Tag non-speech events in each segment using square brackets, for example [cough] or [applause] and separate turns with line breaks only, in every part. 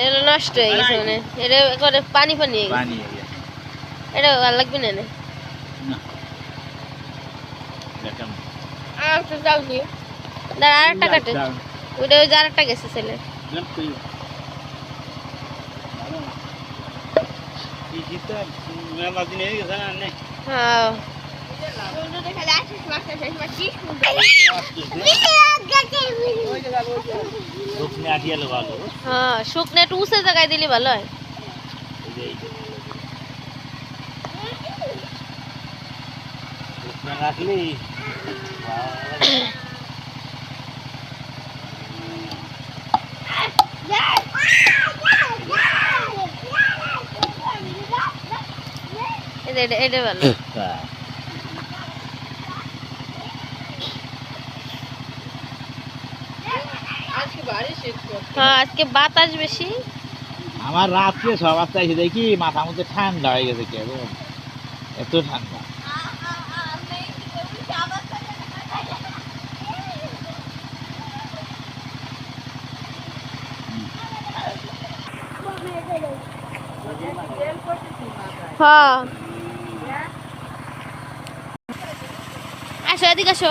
এটা নষ্ট হয়ে গেছে মানে। এটা করে পানি পানি হয়ে গেছে। এটা ভালো লাগবে না না
না। দেখেন।
আর একটু দাঁড়া আর একটা কাটে। ওইটা ওই যে আর একটা গেছে ছেলে
মেলা দিন হয়ে গেছে না
হ্যাঁ।
শুকনে আটিয়ালে ভালো
হ্যাঁ শুকনো উঁচু জায়গায় দিলে ভালো হয়। এটা এটা ভালো।
হ্যাঁ।
হ্যাঁ আজকে বাতাস বেশি।
আমার রাত্রে সবার চাইছে দেখি মাথা মধ্যে ঠান্ডা হয়ে গেছে কেমন এত ঠান্ডা।
হ্যাঁ। আসো এদিকে আসো।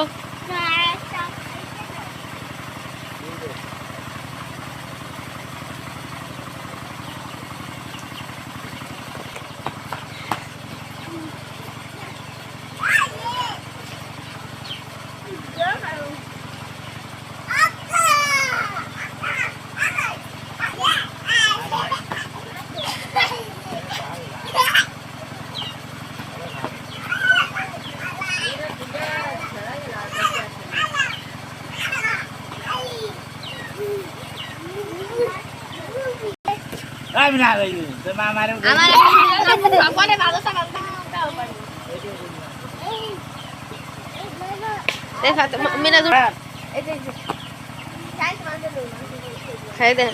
আমি না ভাই তো মা মারে
আমার খাই দেন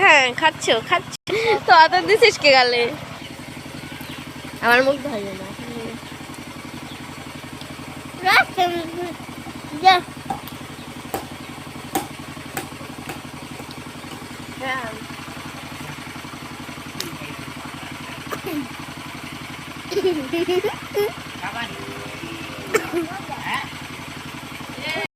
হ্যাঁ খাচ্ছ খাচ্ছ। তো অত দিছিস কে গালে? আমার মুখ ধরে না। Yan. Kapan? [coughs]